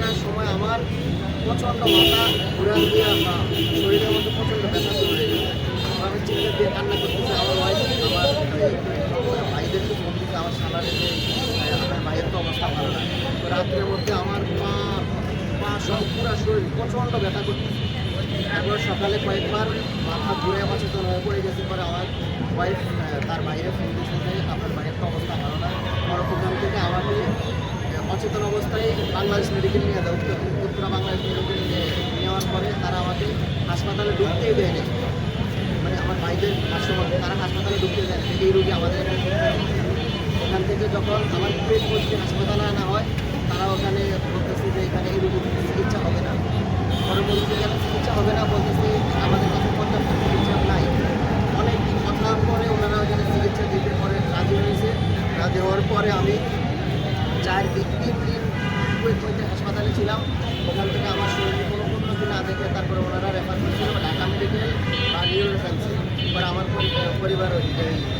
থাকার সময় আমার প্রচণ্ড মাথা ঘুরান দিয়ে বা শরীরের মধ্যে প্রচণ্ড ব্যথা শুরু হয়ে গেছে। আমি চিন্তা দিয়ে কান্না করতেছি, আমার ওয়াইফ আমার ভাইদেরকে ফোন দিতে আমার সালারে যে, আমার ভাইয়ের তো অবস্থা ভালো না। রাত্রের মধ্যে আমার পা পা সব পুরা শরীর প্রচণ্ড ব্যথা করতেছে। তারপর সকালে কয়েকবার মাথা ঘুরে অচেতন হয়ে পড়ে গেছে, পরে আমার ওয়াইফ তার বাইরে ফোন দিয়েছে যে আপনার বাইরের তো অবস্থা ভালো অচেতন অবস্থায় বাংলাদেশ মেডিকেল নিয়ে যায় উত্তর উত্তরা বাংলাদেশ মেডিকেল নিয়ে নেওয়ার পরে তারা আমাকে হাসপাতালে ঢুকতেই দেয়নি মানে আমার ভাইদের হাসপাতাল তারা হাসপাতালে ঢুকতে দেয় এই রোগী আমাদের ওখান থেকে যখন আমার পেট পরিস্থিতি হাসপাতালে আনা হয়, তারা ওখানে বলতেছে যে এখানে এই রোগীর চিকিৎসা হবে না পরে বলছে কেন চিকিৎসা হবে না বলতেছে আমাদের কাছে পর্যাপ্ত চিকিৎসা নাই অনেক কথা পরে ওনারা ওখানে চিকিৎসা দিতে পরে রাজি হয়েছে রাজি হওয়ার পরে আমি চার দিন তিন দিন হইতে হাসপাতালে ছিলাম। ওখান থেকে আমার শরীরে কোনো উন্নতি না দেখে তারপরে ওনারা রেফার করেছিল, ঢাকা মেডিকেল বা নিউ ফ্যান্সি এবার আমার পরিবার ওই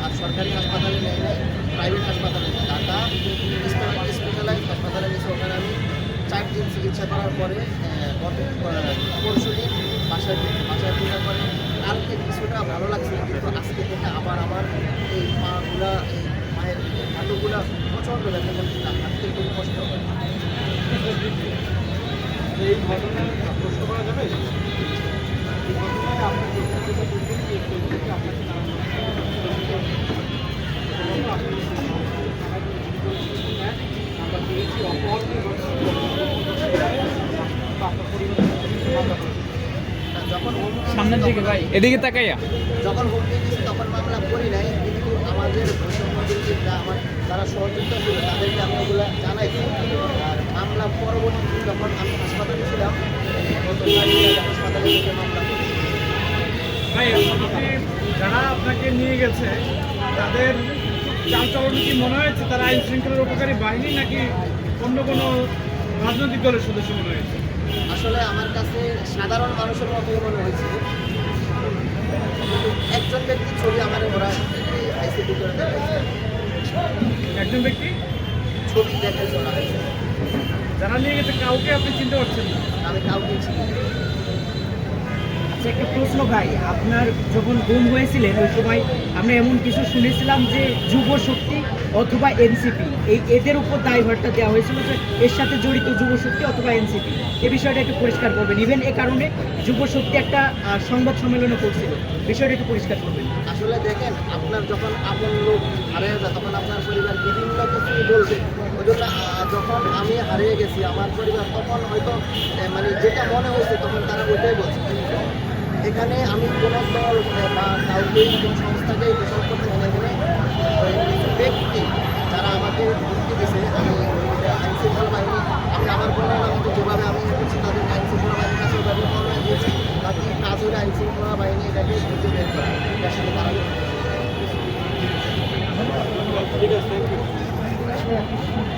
আর সরকারি হাসপাতালে নেই নাই প্রাইভেট হাসপাতালে। ঢাকা স্পেশালাইজ হাসপাতালে গেছে ওখানে আমি। চার দিন চিকিৎসা করার পরে পরশু দিন বাসায় বাসায় ফেরার পরে কালকে কিছুটা ভালো লাগছিল, কিন্তু আজকে থেকে আবার আমার এই পাগুলা এই পায়ের হাঁটুগুলা হাঁটতে খুব কষ্ট হয় এই প্রশ্ন করা যাবে এই ঘটনায় আপনাকে। আমরা পেয়েছি অপহরণের সামনের দিকে ভাই এদিকে তাকাইয়া যখন হোম তখন মামলা করি নাই আমাদের বৈষম্যদের যা আমার যারা সহযোগিতা ছিল তাদেরকে আমি ওগুলো জানাইছি। আর মামলা পরবর্তী যখন আমি হাসপাতালে ছিলাম হাসপাতালে মামলা যারা আপনাকে নিয়ে গেছে তাদের চালচলন কি মনে হয়েছে? তারা আইন শৃঙ্খলার উপকারী বাহিনী নাকি অন্য কোনো রাজনৈতিক দলের সদস্য মনে হয়েছে? আসলে আমার কাছে সাধারণ মানুষের মতোই মনে হয়েছে। একজন ব্যক্তির ছবি আমার ওরা একজন ব্যক্তি ছবি দেখে জানা নিয়ে গেছে, কাউকে আপনি চিনতে পারছেন না আমি কাউকে চিনি। আচ্ছা একটা প্রশ্ন ভাই, আপনার যখন গুম হয়েছিলেন, ওই সময় আমরা এমন কিছু শুনেছিলাম যে যুব শক্তি অথবা এনসিপি এই এদের উপর দায়ভারটা দেওয়া হয়েছিল যে এর সাথে জড়িত যুব শক্তি অথবা এনসিপি এ বিষয়টা একটু পরিষ্কার করবেন। ইভেন এ কারণে যুব শক্তি একটা সংবাদ সম্মেলনও করছিল। বিষয়টা একটু পরিষ্কার করবেন। আসলে দেখেন, আপনার যখন আপন লোক হারিয়ে যায়, তখন আপনার পরিবার বিভিন্ন কিছু বলবে। যখন আমি হারিয়ে গেছি, আমার পরিবার তখন হয়তো মানে যেটা মনে হয়েছে, তখন তারা ওইটাই বলছে। এখানে আমি কোনো দল বা কাউকেই কোনো সংস্থাকেই দোষণ করতে মনে এখানে ব্যক্তি যারা আমাকে মুক্তি দিয়েছে, আমি আইন শৃঙ্খলা বাহিনী, আমি আমার বলার আমাকে যেভাবে আমি করছি তাদের আইন শৃঙ্খলা বাহিনীর কাছে ওইভাবে বলা দিয়েছি, বাকি কাজ হলে আইন শৃঙ্খলা বাহিনী এটাকে খুঁজে বের করা ঠিক আছে